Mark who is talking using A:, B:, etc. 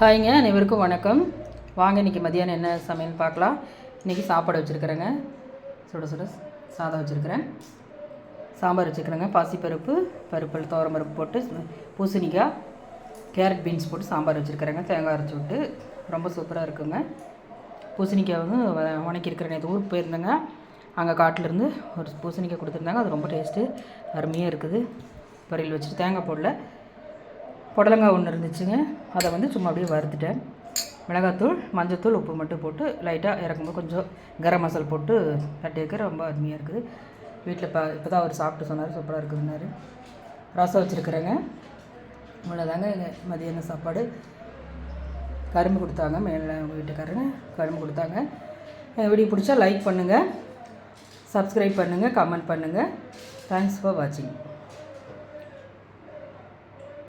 A: ஹாய்ங்க அனைவருக்கும் வணக்கம். வாங்க இன்றைக்கி மதியானம் என்ன சமையல் பார்க்கலாம். இன்றைக்கி சாப்பாடு வச்சுருக்குறேங்க. சுட சுட சாதம் வச்சுருக்கிறேன். சாம்பார் வச்சுருக்குறேங்க. பாசிப்பருப்பு பருப்பு துவரம் பருப்பு போட்டு பூசணிக்காய் கேரட் பீன்ஸ் போட்டு சாம்பார் வச்சுருக்குறேங்க. தேங்காய் அரைச்சி விட்டு ரொம்ப சூப்பராக இருக்குங்க. பூசணிக்காய் வந்து வ- இது ஊருக்கு போயிருந்தேங்க. அங்கே காட்டிலேருந்து ஒரு பூசணிக்காய் கொடுத்துருந்தாங்க. அது ரொம்ப டேஸ்ட்டு அருமையாக இருக்குது. பொரியல் வச்சுட்டு தேங்காய் போடல. புடலங்காய் ஒன்று இருந்துச்சுங்க. அதை வந்து சும்மா அப்படியே வறுத்துட்டேன். மிளகாத்தூள் மஞ்சத்தூள் உப்பு மட்டும் போட்டு லைட்டாக இறக்கும்போது கொஞ்சம் கரம் மசால் போட்டு தட்டி வைக்க ரொம்ப அருமையாக இருக்குது. வீட்டில் இப்போ இப்போ தான் அவர் சாப்பிட்டு சொன்னார் சூப்பராக இருக்குதுன்னாரு. ரசம் வச்சுருக்குறேங்க. இவ்வளோதாங்க எங்கள் மதியான சாப்பாடு. கரும்பு கொடுத்தாங்க மேலே உங்கள் வீட்டுக்காரங்க கரும்பு கொடுத்தாங்க. எங்கள் வீடியோ பிடிச்சா லைக் பண்ணுங்கள் சப்ஸ்கிரைப் பண்ணுங்கள் கமெண்ட் பண்ணுங்கள் தேங்க்ஸ் ஃபார் வாட்சிங்